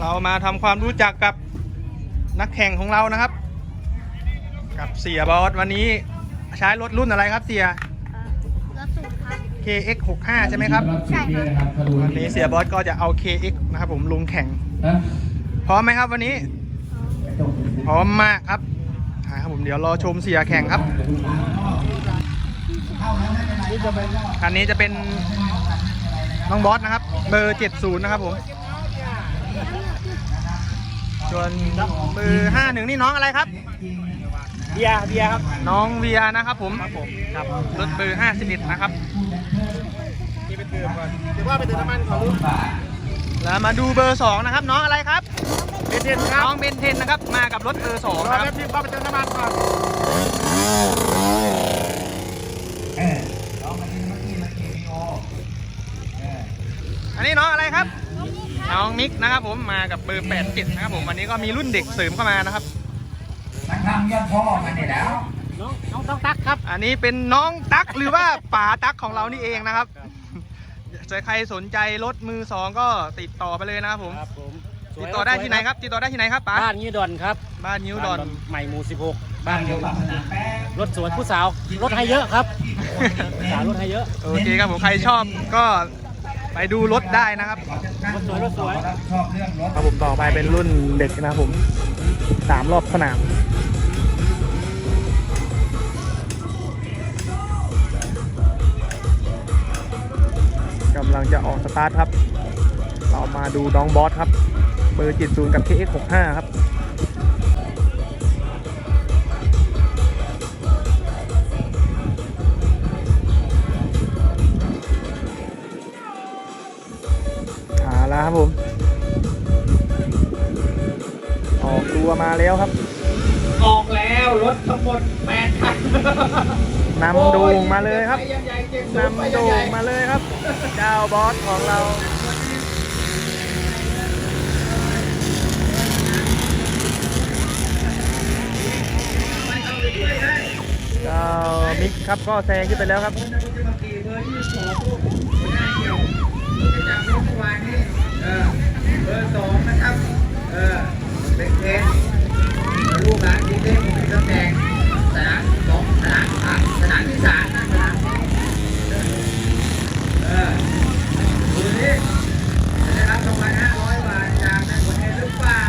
เรามาทำความรู้จักกับนักแข่งของเรานะครับ กับเสียบอสวันนี้ใช้รถรุ่นอะไรครับเสียรถสูงครับ KX 65 ใช่ไหมครับ ใช่ครับ วันนี้เสียบอสก็จะเอา KX นะครับผมลงแข่ง พร้อมไหมครับวันนี้ พร้อมมากครับอ่าครับผมเดี๋ยวรอชมเสียแข่งครับ คันนี้จะเป็นน้องบอสนะครับ เบอร์ 70 นะครับผมส่วนเบอร์51นี่น้องอะไรครับ เบียร์เบียร์ครับ น้องเวียนะครับผมครับผมครับรถเบอร์51นะครับนี่ไปเติมก่อนเดี๋ยวว่าไปเติมน้ำมันก่อนลูกแล้วมาดูเบอร์2นะครับ น้องอะไรครับเบนเทนครับน้องเบนเทนนะครับ มากับรถเบอร์2รอนะคแป๊รับบนึงเข้าไปเติมน้ำมันก่อน อันนี้น้องอะไร ครับ น้องมิกนะครับผมมากับเบอร์87นะครับผมวันนี้ก็มีรุ่นเด็กเสริมเข้ามานะครับมันทำยอดพ่อมันนี่แล้วน้องน้องต้องตักครับ อันนี้เป็นน้องตั๊กหรือว่าป๋าตั๊กของเรานี่เองนะครับจะใครสนใจรถมือสองก็ติดต่อไปเลยนะครับผมครับผมติดต่อได้ที่ไหนครับ ติดต่อได้ที่ไหนครับป๋าบ้านยิ้วดอนครับ บ้านนิ้วดอนใหม่หมู่16 บ้านยิ้วรถสวนผู้สาวรถให้เยอะครับสาวรถให้เยอะ โอเคครับผมใครชอบก็ ไปดูรถได้นะครับรถสวยรถสวยเองรถครับผมต่อไปเป็นรุ่นเด็กนะครับผมสามรอบสนามกำลังจะออกสตาร์ทครับ เรามาดูน้องบอสครับ เบอร์70กับ KX65 ครับ ครับผม ออกตัวมาแล้วครับ ออกแล้วรถทั้งหมดแปดคันนำโด่งมาเลยครับไปยังใหญ่เจ็ดนำโด่งมาเลยครับ เจ้าบอสของเราเจ้ามิกครับก็แซงขึ้นไปแล้วครับ เออเบอร์สองนะครับ เออเป็นเทนลูกหลานทีมเล่นมีตำแหน่งสนามสองสนามสามสนามที่สามนะสนามเออดูนี่จะได้รับรางวัล500บาทจากนายคนนี้หรือเปล่า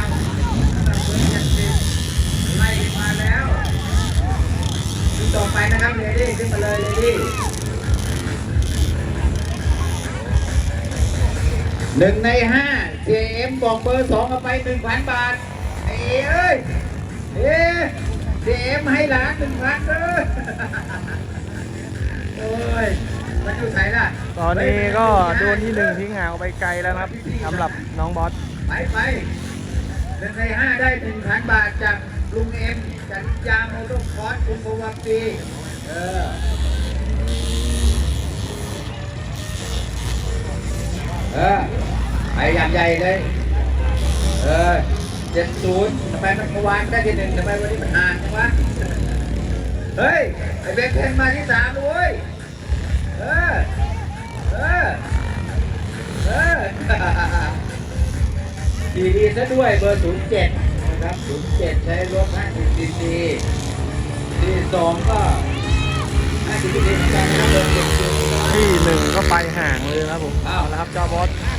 สำหรับเบอร์เจ็ดสิบไล่มาแล้วดูต่อไปนะครับเลดี้ขึ้นมาเลยเลดี้ หนึ่งในห้า JM บอกเบอร์สองเอาไปหนึ่งพันบาทเอ้เอ้ยเอ้ JM ให้หลานหนึ่งพันเด้อโอ้ยมันอยู่ไหนล่ะตอนนี้ก็โดนที่หนึ่งทิ้งห่างออกไปไกลแล้วนะครับสำหรับน้องบอสไปไปหนึ่งในห้าได้หนึ่งพันบาทจากลุงเอ็มจากยาโมโตคอร์สคุณบวังปีเออ ใหญ่เลย เออเจ็ดศูนย์ทำไมมันเมื่อวานได้ที่หนึ่งทำไมวันนี้มันห่างจังวะ เฮ้ย ไอเบคเคนมาที่สามด้วยเออ เออ เออดีดีซะด้วยเบอร์ศูนย์เจ็ดนะครับศูนย์เจ็ดใช้รถห้าสิบซีซีที่สองก็ห้าสิบซีซีเหมือนกันนะครับเบอร์เจ็ดศูนย์ที่หนึ่งก็ไปห่างเลยนะครับผมเอาละครับเจ้าบอสทีมสาม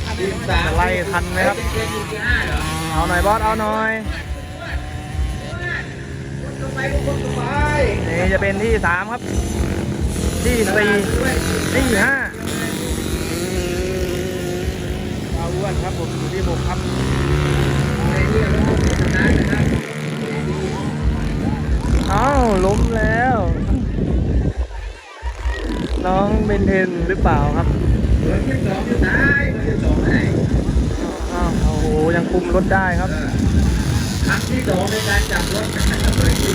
จะ ไล่ทันไหมครับเป็นเกมที่ห้าเหรอเอาหน่อยบอส เอาหน่อยลงไปลงไปนี่จะเป็นที่สามครับ ที่สี่ที่ห้าเอาอ้วนครับผมอยู่ที่หกครับเอ้าล้มแล้ว น้องเบนเทนหรือเปล่าครับเบอร์ที่ สองอยู่ไหนเบอร์ที่สองไหนอ้าวโอ้โหยังคุมรถได้ครับ ครั้งที่สองในการจับรถเบอร์ที่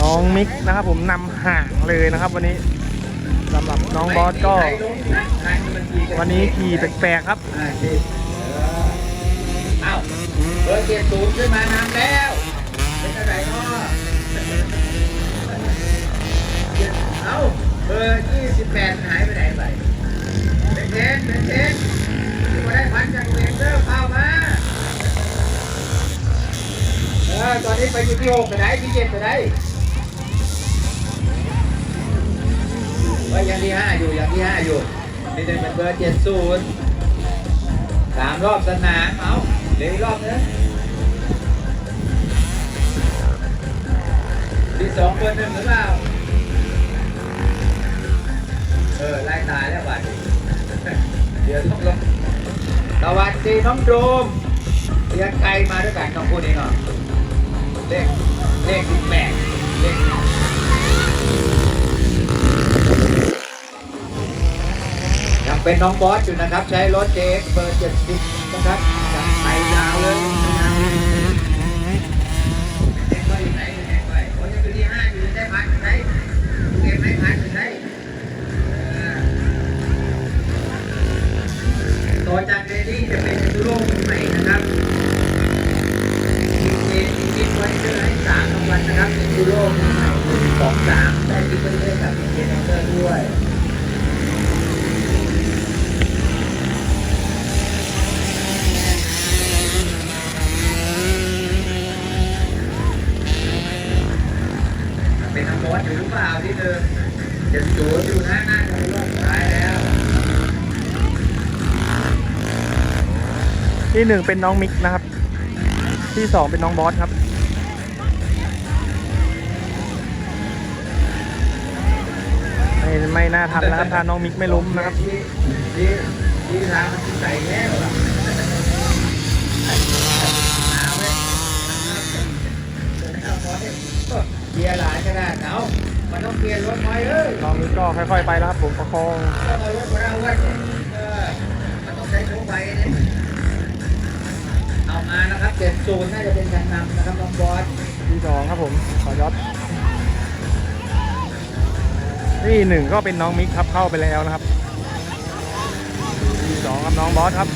น้องมิกนะครับ ผมนำห่างเลยนะครับ วันนี้สำหรับน้องบอสก็ วันนี้ขี่แปลกๆครับอ่าสิเออเอ้าเบอร์เจ็ดศูนย์ขึ้นมานำแล้ว อนนี้ไปอยู่ที่หกกระได้ที่เจ็ดกระไดว่ายังที่ห้าอยู่ยังที่ห้าอยู่นี่เป็นเบอร์เจ็ดศูนย์สามรอบสนามเอาเหลืออีกรอบนึงที่สองเบอร์หนึ่งหรือเปล่าเออไล่ตายแล้วบัดเดี๋ยวต้องลงสวัสดีน้องโดมเรียนไกลมาด้วยกันต้องพูดเองเนาะ เลขเลขแปดเลขยังเป็นน้องบอสอยู่นะครับ ใช้รถเจเบอร์เจ็ดสิบนะครับ สามได้ที่เพื่อนๆกับเกมเตอร์ด้วยเป็นน้ำบอสอยู่หรือเปล่าที่เดิมเจ็ดศูนย์อยู่นะน่าจะเป็นรอบสุดท้ายแล้วที่หนึ่งเป็นน้องมิกนะครับ ที่สองเป็นน้องบอสครับ ไม่ไม่น่าทันแล้วครับถ้าน้องมิกไม่ล้มนะครับที่ที่ที่ทางมันใส่แล้วอะเอาไว้เอาพอได้เกียร์หลายขนาดเอามันต้องเปลี่ยนรถไหมเอ้ยน้องมิกก็ค่อยๆไปแล้วครับผมประคองต้องเอารถมาเอาไว้เออมันต้องใช้โชว์ไฟเนี่ยเอามานะครับเจ็ดศูนย์น่าจะเป็นการนำนะครับน้องบอสที่สองครับผมขอยอด ที่หนึ่งก็เป็นน้องมิกครับเข้าไปแล้วนะครับที่สองครับน้องบอสครับ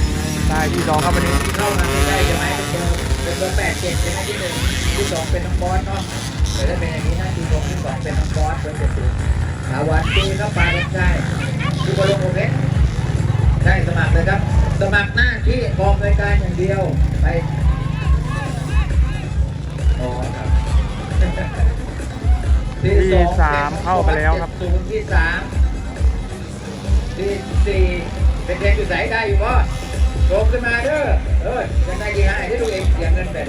ได้ที่สองครับวันนี้เข้ามาไม่ได้ใช่ไหมเป็นเบอร์เป็นเบอร์แปดเจ็ดใช่ไหมที่หนึ่งที่สองเป็นน้องบอสเนาะเดี๋ยวถ้าเป็นอย่างนี้นะที่สองที่สองเป็นน้องบอสเบอร์เจ็ดศูนย์สวัสดีครับปาเป็นได้ที่บอลลงโอเคได้สมัครเลยครับ สมัครหน้าที่กองรายการอย่างเดียวไป ที่สามเข้าไปแล้วครับศูนย์ที่สามที่สี่เป็นเด็กอยู่ไหนได้อยู่บ่โตขึ้นมาเด้อเออจะได้กี่หายได้ดูเองเสียเงินแบบ